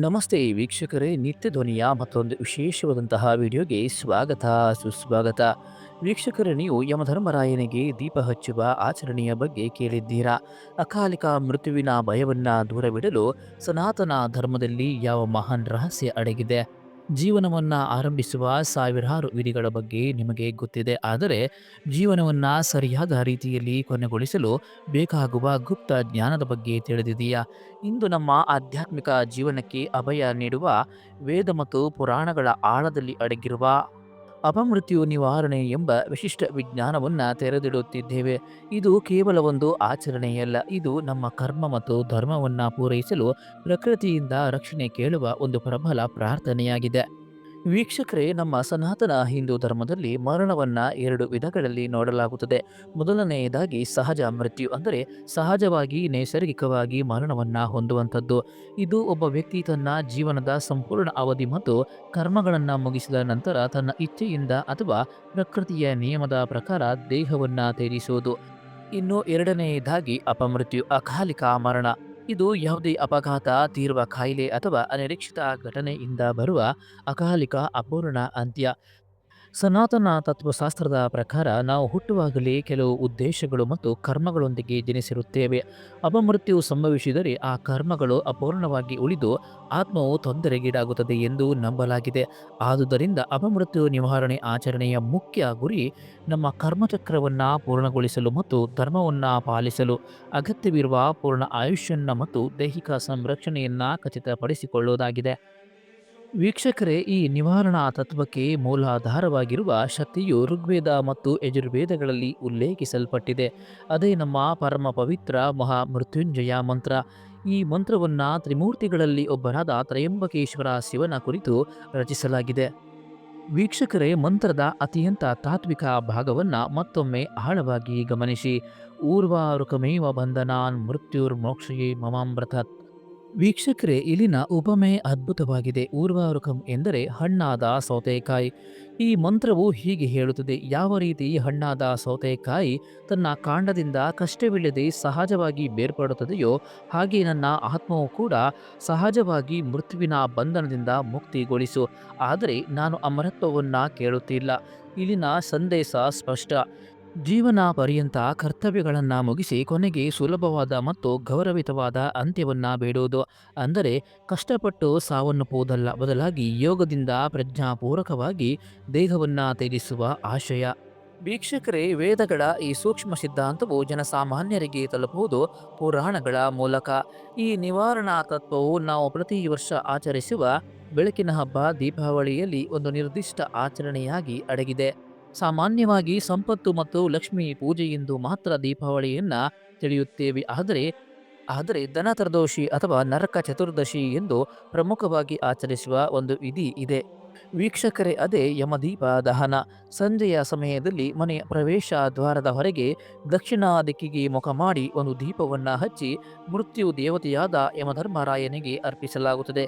ನಮಸ್ತೆ ವೀಕ್ಷಕರೇ, ನಿತ್ಯ ಧ್ವನಿಯ ಮತ್ತೊಂದು ವಿಶೇಷವಾದಂತಹ ವಿಡಿಯೋಗೆ ಸ್ವಾಗತ, ಸುಸ್ವಾಗತ. ವೀಕ್ಷಕರೇ, ನೀವು ಯಮಧರ್ಮರಾಯನಿಗೆ ದೀಪ ಹಚ್ಚುವ ಆಚರಣೆಯ ಬಗ್ಗೆ ಕೇಳಿದ್ದೀರಾ? ಅಕಾಲಿಕ ಮೃತ್ಯುವಿನ ಭಯವನ್ನು ದೂರವಿಡಲು ಸನಾತನ ಧರ್ಮದಲ್ಲಿ ಯಾವ ಮಹಾನ್ ರಹಸ್ಯ ಅಡಗಿದೆ? ಜೀವನವನ್ನ ಆರಂಭಿಸುವ ಸಾವಿರಾರು ವಿಧಿಗಳ ಬಗ್ಗೆ ನಿಮಗೆ ಗೊತ್ತಿದೆ. ಆದರೆ ಜೀವನವನ್ನು ಸರಿಯಾದ ರೀತಿಯಲ್ಲಿ ಕೊನೆಗೊಳಿಸಲು ಬೇಕಾಗುವ ಗುಪ್ತ ಜ್ಞಾನದ ಬಗ್ಗೆ ತಿಳಿದಿದೆಯಾ ಇಂದು ನಮ್ಮ ಆಧ್ಯಾತ್ಮಿಕ ಜೀವನಕ್ಕೆ ಅಭಯ ನೀಡುವ ವೇದ ಮತ್ತು ಪುರಾಣಗಳ ಆಳದಲ್ಲಿ ಅಡಗಿರುವ ಅಪಮೃತ್ಯು ನಿವಾರಣೆ ಎಂಬ ವಿಶಿಷ್ಟ ವಿಜ್ಞಾನವನ್ನು ತೆರೆದಿಡುತ್ತಿದ್ದೇವೆ. ಇದು ಕೇವಲ ಒಂದು ಆಚರಣೆಯಲ್ಲ, ಇದು ನಮ್ಮ ಕರ್ಮ ಮತ್ತು ಧರ್ಮವನ್ನು ಪೂರೈಸಲು ಪ್ರಕೃತಿಯಿಂದ ರಕ್ಷಣೆ ಕೇಳುವ ಒಂದು ಪ್ರಬಲ ಪ್ರಾರ್ಥನೆಯಾಗಿದೆ. ವೀಕ್ಷಕರೇ, ನಮ್ಮ ಸನಾತನ ಹಿಂದೂ ಧರ್ಮದಲ್ಲಿ ಮರಣವನ್ನು ಎರಡು ವಿಧಗಳಲ್ಲಿ ನೋಡಲಾಗುತ್ತದೆ. ಮೊದಲನೆಯದಾಗಿ ಸಹಜ ಮೃತ್ಯು ಅಂದರೆ ಸಹಜವಾಗಿ, ನೈಸರ್ಗಿಕವಾಗಿ ಮರಣವನ್ನು ಹೊಂದುವಂಥದ್ದು. ಇದು ಒಬ್ಬ ವ್ಯಕ್ತಿ ತನ್ನ ಜೀವನದ ಸಂಪೂರ್ಣ ಅವಧಿ ಮತ್ತು ಕರ್ಮಗಳನ್ನು ಮುಗಿಸಿದ ನಂತರ ತನ್ನ ಇಚ್ಛೆಯಿಂದ ಅಥವಾ ಪ್ರಕೃತಿಯ ನಿಯಮದ ಪ್ರಕಾರ ದೇಹವನ್ನು ತ್ಯಜಿಸುವುದು. ಇನ್ನು ಎರಡನೆಯದಾಗಿ ಅಪಮೃತ್ಯು, ಅಕಾಲಿಕ ಮರಣ. ಇದು ಯಾವುದೇ ಅಪಘಾತ ತೀವ್ರ ಕಾಯಿಲೆ ಅಥವಾ ಅನಿರೀಕ್ಷಿತ ಘಟನೆಯಿಂದ ಬರುವ ಅಕಾಲಿಕ ಅಪೂರ್ಣ ಅಂತ್ಯ. ಸನಾತನ ತತ್ವಶಾಸ್ತ್ರದ ಪ್ರಕಾರ ನಾವು ಹುಟ್ಟುವಾಗಲೇ ಕೆಲವು ಉದ್ದೇಶಗಳು ಮತ್ತು ಕರ್ಮಗಳೊಂದಿಗೆ ಜನಿಸಿರುತ್ತೇವೆ. ಅಪಮೃತ್ಯು ಸಂಭವಿಸಿದರೆ ಆ ಕರ್ಮಗಳು ಅಪೂರ್ಣವಾಗಿ ಉಳಿದು ಆತ್ಮವು ತೊಂದರೆಗೀಡಾಗುತ್ತದೆ ಎಂದು ನಂಬಲಾಗಿದೆ. ಆದುದರಿಂದ ಅಪಮೃತ್ಯು ನಿವಾರಣೆ ಆಚರಣೆಯ ಮುಖ್ಯ ಗುರಿ ನಮ್ಮ ಕರ್ಮಚಕ್ರವನ್ನು ಪೂರ್ಣಗೊಳಿಸಲು ಮತ್ತು ಧರ್ಮವನ್ನು ಪಾಲಿಸಲು, ಅಗತ್ಯವಿರುವ ಪೂರ್ಣ ಆಯುಷ್ಯನ್ನ ಮತ್ತು ದೈಹಿಕ ಸಂರಕ್ಷಣೆಯನ್ನು ಖಚಿತಪಡಿಸಿಕೊಳ್ಳುವುದಾಗಿದೆ ವೀಕ್ಷಕರೇ, ಈ ನಿವಾರಣಾ ತತ್ವಕ್ಕೆ ಮೂಲಾಧಾರವಾಗಿರುವ ಶಕ್ತಿಯು ಋಗ್ವೇದ ಮತ್ತು ಯಜುರ್ವೇದಗಳಲ್ಲಿ ಉಲ್ಲೇಖಿಸಲ್ಪಟ್ಟಿದೆ. ಅದೇ ನಮ್ಮ ಪರಮ ಪವಿತ್ರ ಮಹಾ ಮೃತ್ಯುಂಜಯ ಮಂತ್ರ. ಈ ಮಂತ್ರವನ್ನು ತ್ರಿಮೂರ್ತಿಗಳಲ್ಲಿ ಒಬ್ಬರಾದ ತ್ರಯಂಬಕೇಶ್ವರ ಶಿವನ ಕುರಿತು ರಚಿಸಲಾಗಿದೆ. ವೀಕ್ಷಕರೇ, ಮಂತ್ರದ ಅತ್ಯಂತ ತಾತ್ವಿಕ ಭಾಗವನ್ನ ಮತ್ತೊಮ್ಮೆ ಆಳವಾಗಿ ಗಮನಿಸಿ. ಊರ್ವಾರುಕಮೇವ ಬಂಧನಾನ್ ಮೃತ್ಯುರ್ಮೋಕ್ಷಯೇ ಮಮಾಮೃತತ್. ವೀಕ್ಷಕರೇ, ಇಲ್ಲಿನ ಉಪಮೆ ಅದ್ಭುತವಾಗಿದೆ. ಊರ್ವಾರುಕಂ ಎಂದರೆ ಹಣ್ಣಾದ ಸೌತೆಕಾಯಿ. ಈ ಮಂತ್ರವು ಹೀಗೆ ಹೇಳುತ್ತದೆ, ಯಾವ ರೀತಿ ಹಣ್ಣಾದ ಸೌತೆಕಾಯಿ ತನ್ನ ಕಾಂಡದಿಂದ ಕಷ್ಟವಿಲ್ಲದೆ ಸಹಜವಾಗಿ ಬೇರ್ಪಡುತ್ತದೆಯೋ, ಹಾಗೆ ನನ್ನ ಆತ್ಮವು ಕೂಡ ಸಹಜವಾಗಿ ಮೃತ್ಯುವಿನ ಬಂಧನದಿಂದ ಮುಕ್ತಿಗೊಳಿಸು. ಆದರೆ ನಾನು ಅಮರತ್ವವನ್ನು ಕೇಳುತ್ತಿಲ್ಲ. ಇಲ್ಲಿನ ಸಂದೇಶ ಸ್ಪಷ್ಟ. ಜೀವನ ಪರ್ಯಂತ ಕರ್ತವ್ಯಗಳನ್ನು ಮುಗಿಸಿ ಕೊನೆಗೆ ಸುಲಭವಾದ ಮತ್ತು ಗೌರವಿತವಾದ ಅಂತ್ಯವನ್ನು ಬೇಡುವುದು ಅಂದರೆ ಕಷ್ಟಪಟ್ಟು ಸಾವನ್ನಪ್ಪುವುದಲ್ಲ ಬದಲಾಗಿ ಯೋಗದಿಂದ ಪ್ರಜ್ಞಾಪೂರ್ವಕವಾಗಿ ದೇಹವನ್ನು ತ್ಯಜಿಸುವ ಆಶಯ. ವೀಕ್ಷಕರೇ, ವೇದಗಳ ಈ ಸೂಕ್ಷ್ಮ ಸಿದ್ಧಾಂತವು ಜನಸಾಮಾನ್ಯರಿಗೆ ತಲುಪುವುದು ಪುರಾಣಗಳ ಮೂಲಕ. ಈ ನಿವಾರಣಾ ತತ್ವವು ನಾವು ಪ್ರತಿ ವರ್ಷ ಆಚರಿಸುವ ಬೆಳಕಿನ ಹಬ್ಬ, ದೀಪಾವಳಿಯಲ್ಲಿ ಒಂದು ನಿರ್ದಿಷ್ಟ ಆಚರಣೆಯಾಗಿ ಅಡಗಿದೆ. ಸಾಮಾನ್ಯವಾಗಿ ಸಂಪತ್ತು ಮತ್ತು ಲಕ್ಷ್ಮಿ ಪೂಜೆಯೆಂದು ಮಾತ್ರ ದೀಪಾವಳಿಯನ್ನು ತಿಳಿಯುತ್ತೇವೆ. ಆದರೆ ಆದರೆ ಧನತ್ರದೋಷಿ ಅಥವಾ ನರಕ ಚತುರ್ದಶಿ ಎಂದು ಪ್ರಮುಖವಾಗಿ ಆಚರಿಸುವ ಒಂದು ವಿಧಿ ಇದೆ. ವೀಕ್ಷಕರೇ, ಅದೇ ಯಮದೀಪ ದಹನ. ಸಂಜೆಯ ಸಮಯದಲ್ಲಿ ಮನೆಯ ಪ್ರವೇಶ ದ್ವಾರದ ಹೊರಗೆ ದಕ್ಷಿಣ ದಿಕ್ಕಿಗೆ ಮುಖ ಮಾಡಿ ಒಂದು ದೀಪವನ್ನು ಹಚ್ಚಿ ಮೃತ್ಯು ದೇವತೆಯಾದ ಯಮಧರ್ಮರಾಯನಿಗೆ ಅರ್ಪಿಸಲಾಗುತ್ತದೆ.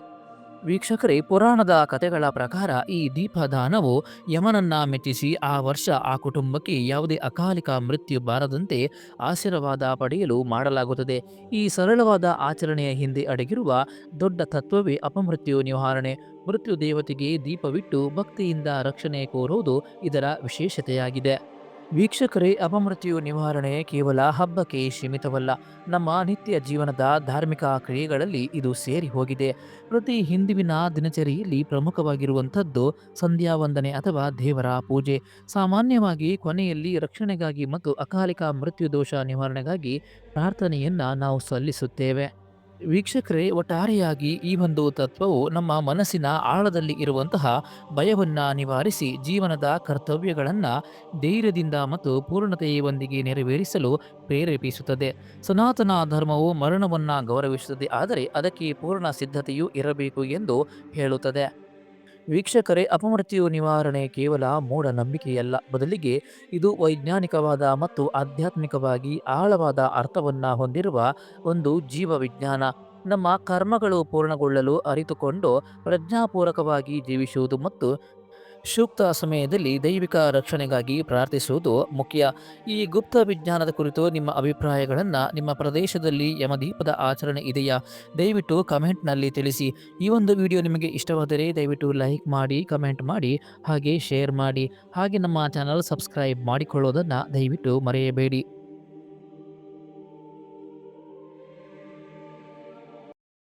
ವೀಕ್ಷಕರೇ, ಪುರಾಣದ ಕಥೆಗಳ ಪ್ರಕಾರ ಈ ದೀಪದಾನವು ಯಮನನ್ನ ಮೆಚ್ಚಿಸಿ ಆ ವರ್ಷ ಆ ಕುಟುಂಬಕ್ಕೆ ಯಾವುದೇ ಅಕಾಲಿಕ ಮೃತ್ಯು ಬಾರದಂತೆ ಆಶೀರ್ವಾದ ಪಡೆಯಲು ಮಾಡಲಾಗುತ್ತದೆ. ಈ ಸರಳವಾದ ಆಚರಣೆಯ ಹಿಂದೆ ಅಡಗಿರುವ ದೊಡ್ಡ ತತ್ವವೇ ಅಪಮೃತ್ಯು ನಿವಾರಣೆ. ಮೃತ್ಯು ದೇವತೆಗೆ ದೀಪವಿಟ್ಟು ಭಕ್ತಿಯಿಂದ ರಕ್ಷಣೆ ಕೋರುವುದು ಇದರ ವಿಶೇಷತೆಯಾಗಿದೆ. ವೀಕ್ಷಕರೇ, ಅಪಮೃತ್ಯು ನಿವಾರಣೆ ಕೇವಲ ಹಬ್ಬಕ್ಕೆ ಸೀಮಿತವಲ್ಲ. ನಮ್ಮ ನಿತ್ಯ ಜೀವನದ ಧಾರ್ಮಿಕ ಕ್ರಿಯೆಗಳಲ್ಲಿ ಇದು ಸೇರಿ ಹೋಗಿದೆ. ಪ್ರತಿ ಹಿಂದುವಿನ ದಿನಚರಿಯಲ್ಲಿ ಪ್ರಮುಖವಾಗಿರುವಂಥದ್ದು ಸಂಧ್ಯಾ ವಂದನೆ ಅಥವಾ ದೇವರ ಪೂಜೆ. ಸಾಮಾನ್ಯವಾಗಿ ಕೊನೆಯಲ್ಲಿ ರಕ್ಷಣೆಗಾಗಿ ಮತ್ತು ಅಕಾಲಿಕ ಮೃತ್ಯು ದೋಷ ನಿವಾರಣೆಗಾಗಿ ಪ್ರಾರ್ಥನೆಯನ್ನು ನಾವು ಸಲ್ಲಿಸುತ್ತೇವೆ. ವೀಕ್ಷಕರೇ, ಒಟ್ಟಾರೆಯಾಗಿ ಈ ಒಂದು ತತ್ವವು ನಮ್ಮ ಮನಸ್ಸಿನ ಆಳದಲ್ಲಿ ಇರುವಂತಹ ಭಯವನ್ನು ನಿವಾರಿಸಿ ಜೀವನದ ಕರ್ತವ್ಯಗಳನ್ನು ಧೈರ್ಯದಿಂದ ಮತ್ತು ಪೂರ್ಣತೆಯೊಂದಿಗೆ ನೆರವೇರಿಸಲು ಪ್ರೇರೇಪಿಸುತ್ತದೆ. ಸನಾತನ ಧರ್ಮವು ಮರಣವನ್ನು ಗೌರವಿಸುತ್ತದೆ, ಆದರೆ ಅದಕ್ಕೆ ಪೂರ್ಣ ಸಿದ್ಧತೆಯೂ ಇರಬೇಕು ಎಂದು ಹೇಳುತ್ತದೆ. ವೀಕ್ಷಕರೇ, ಅಪಮೃತ್ಯು ನಿವಾರಣೆ ಕೇವಲ ಮೂಢನಂಬಿಕೆಯಲ್ಲ ಬದಲಿಗೆ ಇದು ವೈಜ್ಞಾನಿಕವಾದ ಮತ್ತು ಆಧ್ಯಾತ್ಮಿಕವಾಗಿ ಆಳವಾದ ಅರ್ಥವನ್ನು ಹೊಂದಿರುವ ಒಂದು ಜೀವ ವಿಜ್ಞಾನ ನಮ್ಮ ಕರ್ಮಗಳು ಪೂರ್ಣಗೊಳ್ಳಲು ಅರಿತುಕೊಂಡು ಪ್ರಜ್ಞಾಪೂರ್ವಕವಾಗಿ ಜೀವಿಸುವುದು ಮತ್ತು ಸೂಕ್ತ ಸಮಯದಲ್ಲಿ ದೈವಿಕ ರಕ್ಷಣೆಗಾಗಿ ಪ್ರಾರ್ಥಿಸುವುದು ಮುಖ್ಯ. ಈ ಗುಪ್ತ ವಿಜ್ಞಾನದ ಕುರಿತು ನಿಮ್ಮ ಅಭಿಪ್ರಾಯಗಳನ್ನು ನಿಮ್ಮ ಪ್ರದೇಶದಲ್ಲಿ ಯಮದೀಪದ ಆಚರಣೆ ಇದೆಯಾ? ದಯವಿಟ್ಟು ಕಮೆಂಟ್ನಲ್ಲಿ ತಿಳಿಸಿ. ಈ ಒಂದು ವಿಡಿಯೋ ನಿಮಗೆ ಇಷ್ಟವಾದರೆ ದಯವಿಟ್ಟು ಲೈಕ್ ಮಾಡಿ, ಕಮೆಂಟ್ ಮಾಡಿ, ಹಾಗೆ ಶೇರ್ ಮಾಡಿ. ಹಾಗೆ ನಮ್ಮ ಚಾನಲ್ ಸಬ್ಸ್ಕ್ರೈಬ್ ಮಾಡಿಕೊಳ್ಳೋದನ್ನು ದಯವಿಟ್ಟು ಮರೆಯಬೇಡಿ.